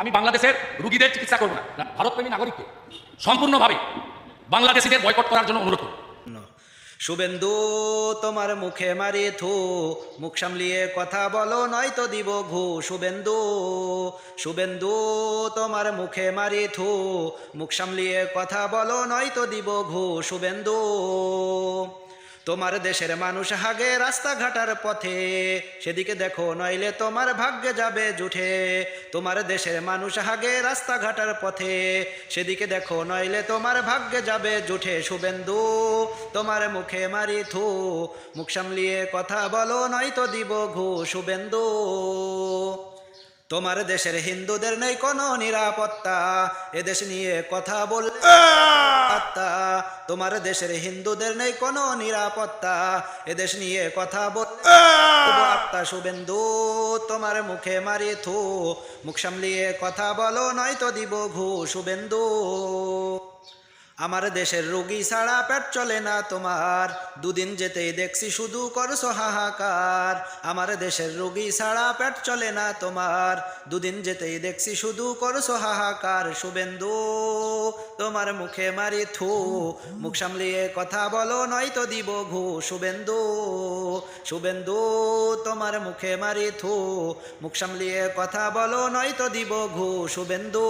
আমি বাংলাদেশের রুগীদের চিকিৎসা করব না। ভারতপ্রেমী নাগরিককে সম্পূর্ণভাবে বাংলাদেশিদের বয়কট করার জন্য অনুরোধ শুভেন্দু, তোমার মুখে মারি থু, মুখ সামলিয়ে কথা বলো, নয়তো দিব ঘু। শুভেন্দু শুভেন্দু, তোমার মুখে মারি থু, মুখ সামলিয়ে কথা বলো, নয়তো দিব ঘু। শুভেন্দু তোমার দেশের মানুষ হাগে রাস্তাঘাটার পথে। সেদিকে দেখো, নইলে তোমার ভাগ্যে যাবে জুঠে। তোমার দেশের মানুষ হাগে রাস্তাঘাটার পথে। সেদিকে দেখো, নইলে তোমার ভাগ্যে যাবে জুঠে। শুভেন্দু, তোমার মুখে মারি থু। মুখ সামলিয়ে কথা বলো, নয়তো দিব ঘু শুভেন্দু। তোমার দেশের হিন্দুদের নেই কোন নিরাপত্তা। এদেশ নিয়ে কথা বল তোমার দেশের হিন্দুদের নেই কোন নিরাপত্তা। এদেশ নিয়ে কথা বল আত্মা শুভেন্দু তোমার মুখে মারি থু। মুখ সামলিয়ে কথা বলো নয়তো দিব ঘু শুভেন্দু। আমার দেশের রোগী ছাড়া পেট চলে না তোমার। দুদিন যেতেই দেখছি শুধু করছ হাহাকার। আমার দেশের রোগী ছাড়া পেট চলে না তোমার। দুদিন যেতেই দেখছি শুধু করছ হাহাকার। শুভেন্দু, তোমার মুখে মারি থু। মুখ সামলিয়ে কথা বলো, নয়তো দিব ঘু। শুভেন্দু শুভেন্দু, তোমার মুখে মারি থু। মুখ সামলিয়ে কথা বলো, নয়তো দিব ঘু। শুভেন্দু।